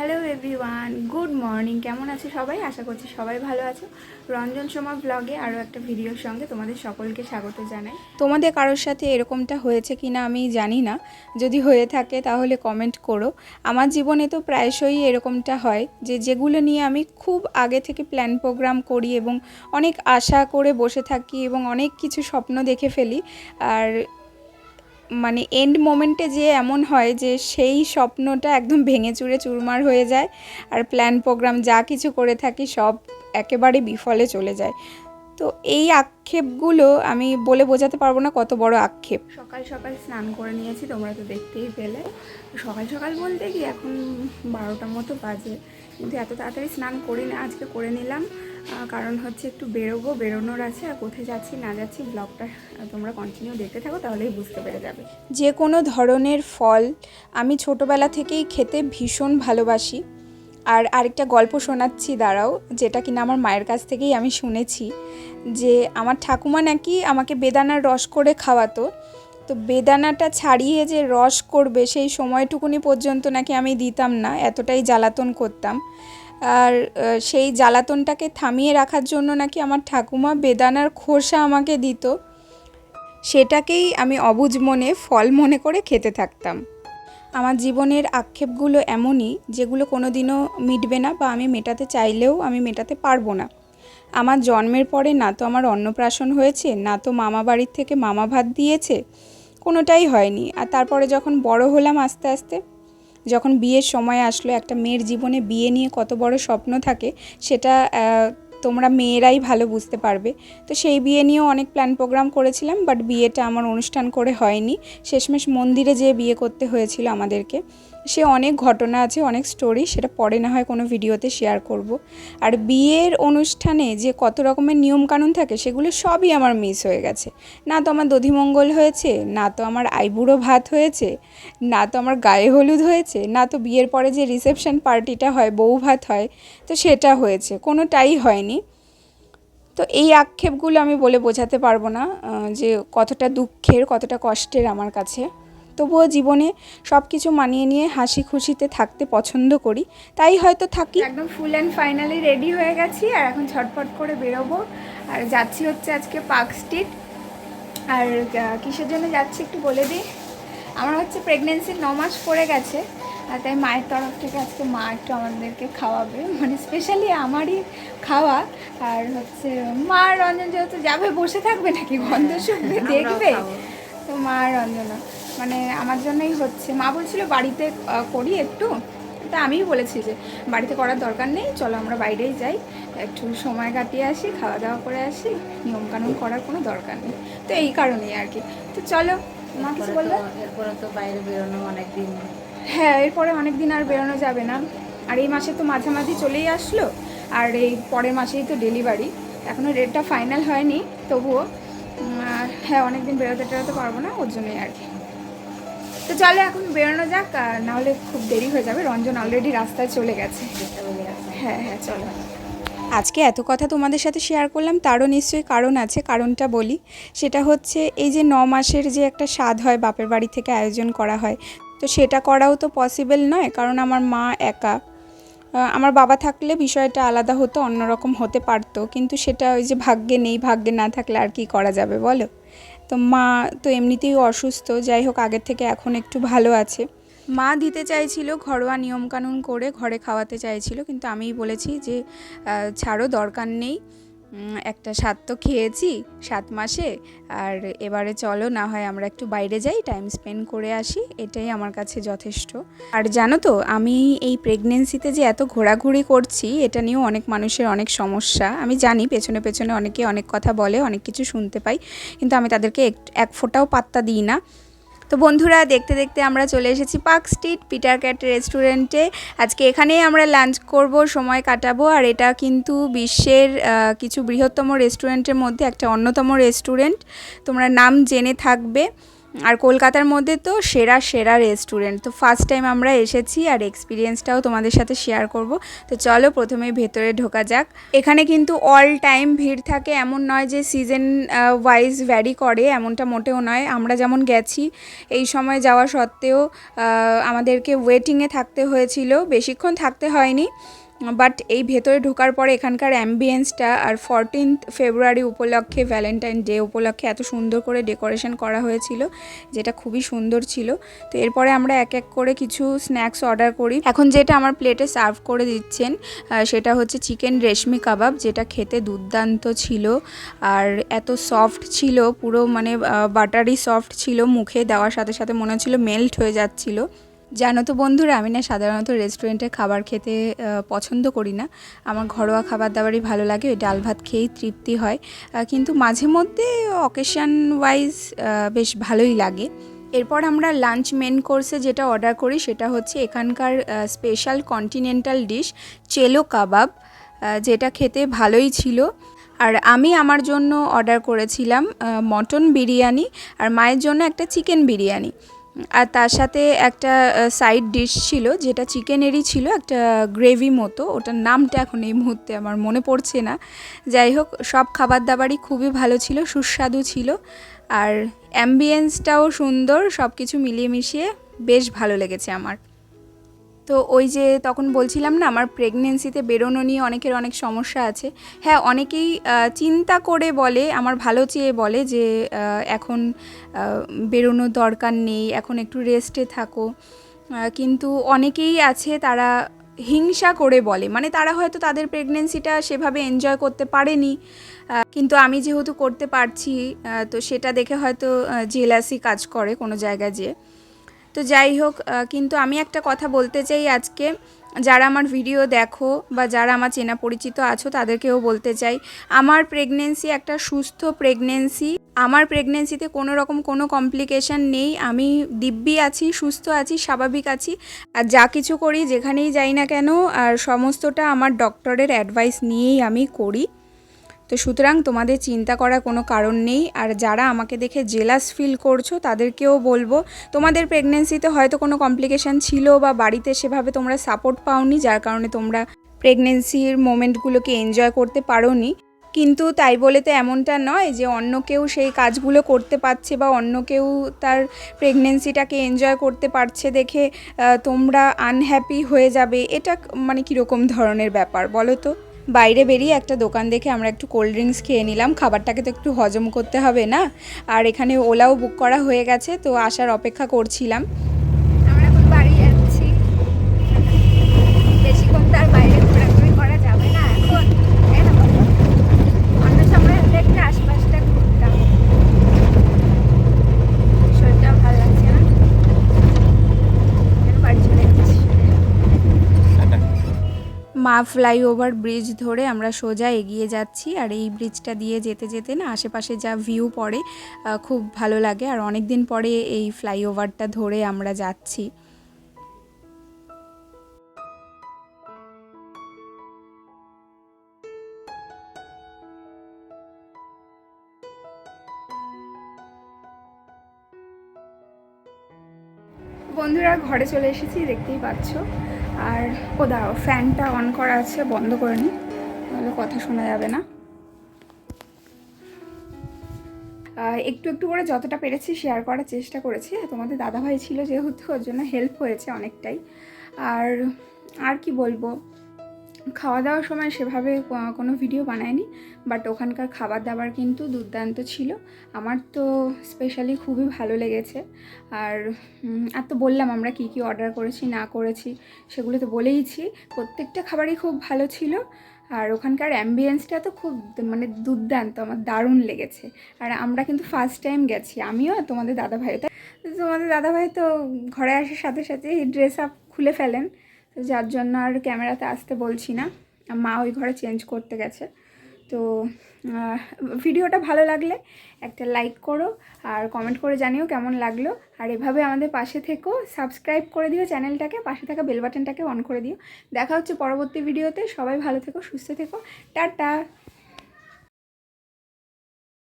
Hello everyone good morning কেমন আছে সবাই? আশা করছি সবাই ভালো আছো। রঞ্জন সোমা ব্লগে আরও একটা ভিডিওর সঙ্গে তোমাদের সকলকে স্বাগত জানাই। তোমাদের কারোর সাথে এরকমটা হয়েছে কি না আমি জানি না। যদি হয়ে থাকে, তাহলে কমেন্ট করো। আমার জীবনে তো প্রায়শই এরকমটা হয় যে, যেগুলো নিয়ে আমি খুব আগে থেকে প্ল্যান প্রোগ্রাম করি এবং অনেক আশা করে বসে থাকি এবং অনেক কিছু স্বপ্ন দেখে ফেলি। আর মানে এন্ড মোমেন্টে যে এমন হয় যে সেই স্বপ্নটা একদম ভেঙে চুরে চুরমার হয়ে যায় আর প্ল্যান প্রোগ্রাম যা কিছু করে থাকি সব একেবারে বিফলে চলে যায়। তো এই আক্ষেপগুলো আমি বলে বোঝাতে পারব না কত বড় আক্ষেপ। সকাল সকাল স্নান করে নিয়েছি, তোমরা তো দেখতেই পেলে। সকাল সকাল বলতে কি এখন বারোটার মতো বাজে, কিন্তু এত তাড়াতাড়ি স্নান করি না, আজকে করে নিলাম। কারণ হচ্ছে একটু বেরোবো, বেরোনোর আছে আর কোথায় যাচ্ছি, না যাচ্ছি ব্লগটা তোমরা কন্টিনিউ দেখতে থাকো, তাহলেই বুঝতে পেরে যাবে। যে কোনো ধরনের ফল আমি ছোটোবেলা থেকেই খেতে ভীষণ ভালোবাসি। আর আরেকটা গল্প শোনাচ্ছি, দাঁড়াও, যেটা কিনা আমার মায়ের কাছ থেকেই আমি শুনেছি যে আমার ঠাকুমা নাকি আমাকে বেদানার রস করে খাওয়াতো। তো বেদানাটা ছাড়িয়ে যে রস করবে সেই সময়টুকুনি পর্যন্ত নাকি আমি দিতাম না, এতটাই জ্বালাতন করতাম। আর সেই জ্বালাতনটাকে থামিয়ে রাখার জন্য নাকি আমার ঠাকুমা বেদানার খোসা আমাকে দিত। সেটাকেই আমি অবুজ মনে, ফল মনে করে খেতে থাকতাম। আমার জীবনের আক্ষেপগুলো এমনই যেগুলো কোনো দিনও মিটবে না বা আমি মেটাতে চাইলেও আমি মেটাতে পারব না। আমার জন্মের পরে না তো আমার অন্নপ্রাশন হয়েছে, না তো মামা বাড়ির থেকে মামা ভাত দিয়েছে, কোনোটাই হয়নি। আর তারপরে যখন বড় হলাম আস্তে আস্তে যখন বিয়ের সময় আসলো, একটা মেয়ের জীবনে বিয়ে নিয়ে কত বড় স্বপ্ন থাকে, সেটা তোমরা মেয়েরাই ভালো বুঝতে পারবে। তো সেই বিয়ে নিয়েও অনেক প্ল্যান প্রোগ্রাম করেছিলাম বাট বিয়েটা আমার অনুষ্ঠান করে হয়নি। শেষমেশ মন্দিরে যেয়ে বিয়ে করতে হয়েছিল আমাদেরকে। সে অনেক ঘটনা আছে, অনেক স্টোরি সেটা পরে না হয় কোনো ভিডিওতে শেয়ার করব। আর বিয়ের অনুষ্ঠানে যে কত রকমের নিয়মকানুন থাকে, সেগুলো সবই আমার মিস হয়ে গেছে। না তো আমার দধিমঙ্গল হয়েছে, না তো আমার আইবুড়ো ভাত হয়েছে, না তো আমার গায়ে হলুদ হয়েছে, না তো বিয়ের পরে যে রিসেপশন পার্টিটা হয়, বউ ভাত হয়, তো সেটা হয়েছে, কোনোটাই হয়নি। তো এই আক্ষেপগুলো আমি বলে বোঝাতে পারব না যে কতটা দুঃখের, কতটা কষ্টের আমার কাছে। তবুও জীবনে সব কিছু মানিয়ে নিয়ে হাসি খুশিতে থাকতে পছন্দ করি। তাই হয়তো থাকি। একদম ফুল অ্যান্ড ফাইনালি রেডি হয়ে গেছি আর এখন ছটফট করে বেরোবো। আর যাচ্ছি হচ্ছে আজকে পার্ক স্ট্রিট আর কিসের জন্য যাচ্ছি একটু বলে দিই? আমার হচ্ছে প্রেগনেন্সি ন মাস পড়ে গেছে। আর তাই মায়ের তরফ থেকে আজকে মা একটু আমাদেরকে খাওয়াবে। মানে স্পেশালি আমারই খাওয়া। আর হচ্ছে মা রঞ্জন যেহেতু যাবে বসে থাকবে নাকি? গন্ধ শুকবে দেখবে? তো মা রঞ্জনা। মানে আমার জন্যই হচ্ছে। মা বলছিল বাড়িতে করি একটু। তা আমিই বলেছি যে বাড়িতে করার দরকার নেই চলো আমরা বাইরেই যাই। একটু সময় কাটিয়ে আসি খাওয়া দাওয়া করে আসি নিয়মকানুন করার কোনো দরকার নেই। তো এই কারণেই আর কি। তো চলো মা কিছু তো- এরপরে তো বাইরে বেরোনো অনেকদিন হ্যাঁ এরপরে অনেক দিন আর বেরোনো যাবে না। আর এই মাসে তো মাঝামাঝি চলেই আসলো। আর এই পরের মাসেই তো ডেলিভারি। এখনও রেটটা ফাইনাল হয়নি তবুও হ্যাঁ অনেক দিন বেরোতে টেরোতে পারব না ওর জন্যই আর কি। তো চলো এখন বেরোনো যাক, আর নাহলে খুব দেরি হয়ে যাবে। রঞ্জন অলরেডি রাস্তায় চলে গেছে। হ্যাঁ হ্যাঁ চলো। আজকে এত কথা তোমাদের সাথে শেয়ার করলাম, তারও নিশ্চয়ই কারণ আছে, কারণটা বলি। সেটা হচ্ছে এই যে ন মাসের যে একটা স্বাদ হয়, বাপের বাড়ি থেকে আয়োজন করা হয়, তো সেটা করাও তো পসিবল নয়, কারণ আমার মা একা। আমার বাবা থাকলে বিষয়টা আলাদা হতো, অন্যরকম হতে পারতো, কিন্তু সেটা ওই যে ভাগ্যে নেই, ভাগ্যে না থাকলে আর কি করা যাবে বলো? তো মা তো এমনিতেই অসুস্থ, যাই হোক আগের থেকে এখন একটু ভালো আছে। মা দিতে চাইছিল ঘরোয়া নিয়মকানুন করে ঘরে খাওয়াতে চাইছিল, কিন্তু আমি বলেছি যে ছাড়ো, দরকার নেই। একটা সাত তো খেয়েছি সাত মাসে। আর এবারে চলো, না হয় আমরা একটু বাইরে যাই টাইম স্পেন্ড করে আসি, এটাই আমার কাছে যথেষ্ট। আর জানো তো, আমি এই প্রেগনেন্সিতে যে এত ঘোরাঘুরি করছি, এটা নিয়েও অনেক মানুষের অনেক সমস্যা। আমি জানি পেছনে পেছনে অনেকে অনেক কথা বলে, অনেক কিছু শুনতে পাই, কিন্তু আমি তাদেরকে এক ফোঁটাও পাত্তা দিই না। তো বন্ধুরা, দেখতে দেখতে আমরা চলে এসেছি পার্ক স্ট্রিট, পিটার ক্যাট রেস্টুরেন্টে। আজকে এখানেই আমরা লাঞ্চ করব, সময় কাটাবো। আর এটা কিন্তু বিশ্বের কিছু বৃহত্তম রেস্টুরেন্টের মধ্যে একটা অন্যতম রেস্টুরেন্ট। তোমরা নাম জেনে থাকবে। আর কলকাতার মধ্যে তো সেরা সেরা রেস্টুরেন্ট তো ফার্স্ট টাইম আমরা এসেছি আর এক্সপিরিয়েন্সটাও তোমাদের সাথে শেয়ার করব। তো চলো প্রথমেই ভেতরে ঢোকা যাক। এখানে কিন্তু অল টাইম ভিড় থাকে। এমন নয় যে সিজন ওয়াইজ ভ্যারি করে, এমনটা মোটেও নয়। আমরা যেমন গেছি, এই সময় যাওয়া সত্ত্বেও আমাদেরকে ওয়েটিংয়ে থাকতে হয়েছিল। বেশিক্ষণ থাকতে হয়নি। বাট এই ভেতরে ঢোকার পরে এখানকার অ্যাম্বিয়েন্সটা আর ফরটিন্থ ফেব্রুয়ারি উপলক্ষে ভ্যালেন্টাইন ডে উপলক্ষে এত সুন্দর করে ডেকোরেশন করা হয়েছিল, যেটা খুবই সুন্দর ছিল। তো এরপরে আমরা এক এক করে কিছু স্ন্যাক্স অর্ডার করি। এখন যেটা আমার প্লেটে সার্ভ করে দিচ্ছেন সেটা হচ্ছে চিকেন রেশমি কাবাব, যেটা খেতে দুর্দান্ত ছিল। আর এত সফট ছিল, পুরো মানে বাটারি সফট ছিল, মুখে দেওয়ার সাথে সাথে মনে হচ্ছিল মেল্ট হয়ে যাচ্ছিল। জানো তো বন্ধুরা, আমি না সাধারণত রেস্টুরেন্টে খাবার খেতে পছন্দ করি না। আমার ঘরোয়া খাবার দাবারই ভালো লাগে, ওই ডাল ভাত খেয়েই তৃপ্তি হয়। কিন্তু মাঝে মধ্যে অকেশান ওয়াইজ বেশ ভালোই লাগে। এরপর আমরা লাঞ্চ মেন কোর্সে যেটা অর্ডার করি, সেটা হচ্ছে এখানকার স্পেশাল কন্টিনেন্টাল ডিশ চেলো কাবাব যেটা খেতে ভালোই ছিল। আর আমি আমার জন্য অর্ডার করেছিলাম মটন বিরিয়ানি, আর মায়ের জন্য একটা চিকেন বিরিয়ানি। আর তার সাথে একটা সাইড ডিশ ছিল, যেটা চিকেনেরই ছিল, একটা গ্রেভি মতো। ওটার নামটা এখন এই মুহূর্তে আমার মনে পড়ছে না। যাই হোক, সব খাবার দাবারই খুবই ভালো ছিল, সুস্বাদু ছিল। আর অ্যাম্বিয়েন্সটাও সুন্দর সব কিছু মিলিয়ে মিশিয়ে বেশ ভালো লেগেছে আমার। তো ওই যে তখন বলছিলাম না আমার প্রেগনেন্সিতে বেরোনো নিয়ে অনেকের অনেক সমস্যা আছে। হ্যাঁ অনেকেই চিন্তা করে বলে আমার ভালো চেয়ে বলে যে এখন আহ, বেরোনোর দরকার নেই এখন একটু রেস্টে থাকো। কিন্তু অনেকেই আছে তারা হিংসা করে বলে মানে তারা হয়তো তাদের প্রেগনেন্সিটা সেভাবে এনজয় করতে পারেনি। কিন্তু আমি যেহেতু করতে পারছি তো সেটা দেখে হয়তো জেলাসি কাজ করে কোনো জায়গায় যেয়ে। তো যাই হোক কিন্তু আমি একটা কথা বলতে চাই আজকে। যারা আমার ভিডিও দেখো বা যারা আমার চেনা পরিচিত আছো, তাদেরকেও বলতে চাই, আমার প্রেগনেন্সি একটা সুস্থ প্রেগনেন্সি আমার প্রেগনেন্সিতে কোনো রকম কোনো কমপ্লিকেশান নেই। আমি দিব্যি আছি, সুস্থ আছি, স্বাভাবিক আছি। আর যা কিছু করি, যেখানেই যাই না কেন, আর সমস্তটা আমার ডক্টরের অ্যাডভাইস নিয়েই আমি করি। তো সুতরাং তোমাদের চিন্তা করার কোনো কারণ নেই। আর যারা আমাকে দেখে জেলাস ফিল করছ, তাদেরকেও বলব, তোমাদের প্রেগনেন্সিতে হয়তো কোনো কমপ্লিকেশান ছিল বা বাড়িতে সেভাবে তোমরা সাপোর্ট পাওনি, যার কারণে তোমরা প্রেগনেন্সির মোমেন্টগুলোকে এনজয় করতে পারোনি। কিন্তু তাই বলে তো এমনটা নয় যে অন্য কেউ সেই কাজগুলো করতে পারছে বা অন্য কেউ তার প্রেগনেন্সিটাকে এনজয় করতে পারছে দেখে তোমরা আনহ্যাপি হয়ে যাবে। এটা মানে কীরকম ধরনের ব্যাপার বলো তো? বাইরে বেরিয়ে একটা দোকান দেখে আমরা একটু কোল্ড ড্রিঙ্কস খেয়ে নিলাম। খাবারটাকে তো একটু হজম করতে হবে না। আর এখানে ওলাও বুক করা হয়ে গেছে, তো আসার অপেক্ষা করছিলাম আমরা এখন বাড়ি যাচ্ছি বেশিক্ষণ তার বাইরে ঘোরাঘুরি করা যাবে না এখন তাই না বলো? অন্য সময় হলে একটু আশপাশটা ঘুরতাম শরীরটা ভালো লাগছে না এখন বাড়ি চলে যাচ্ছি মা ফ্লাইওভার ব্রিজ ধরে আমরা সোজা এগিয়ে যাচ্ছি। আর এই ব্রিজটা দিয়ে যেতে যেতে না আশেপাশে যা ভিউ পড়ে খুব ভালো লাগে। আর অনেক দিন পরে এই ফ্লাইওভারটা ধরে আমরা যাচ্ছি। বন্ধুরা, ঘরে চলে এসেছি, দেখতেই পাচ্ছ। আর ও দাঁড়াও ফ্যানটা অন করা আছে, বন্ধ করে নি। তাহলে কথা শোনা যাবে না। একটু একটু করে যতটা পেরেছি শেয়ার করার চেষ্টা করেছি। তোমাদের দাদাভাই ছিল যেহেতু, ওর জন্য হেল্প হয়েছে অনেকটাই। আর আর কি বলব? খাওয়া দাওয়ার সময় সেভাবে কোনো ভিডিও বানায়নি বাট ওখানকার খাবার দাবার কিন্তু দুর্দান্ত ছিল। আমার তো স্পেশালি খুবই ভালো লেগেছে। আর আর তো বললাম আমরা কি কি অর্ডার করেছি, না করেছি, সেগুলো তো বলেইছি। প্রত্যেকটা খাবারই খুব ভালো ছিল। আর ওখানকার অ্যাম্বিয়েন্সটা তো খুব মানে দুর্দান্ত, আমার দারুণ লেগেছে। আর আমরা কিন্তু ফার্স্ট টাইম গেছি, আমিও আর তোমাদের দাদাভাই। তাই তোমাদের দাদাভাই তো ঘরে আসার সাথে সাথে ড্রেস আপ খুলে ফেলেন। তো যার জন্য আর ক্যামেরাতে আসতে বলছি না। মা ওই ঘরে চেঞ্জ করতে গেছে। তো ভিডিওটা ভালো লাগলে একটা লাইক করো আর কমেন্ট করে জানিও কেমন লাগল। আর এভাবে আমাদের পাশে থেকো সাবস্ক্রাইব করে দিও চ্যানেলটাকে পাশে থাকা বেল বাটনটাকে অন করে দিও। দেখা হচ্ছে পরবর্তী ভিডিওতে সবাই ভালো থেকো, সুস্থ থেকো। টাটা!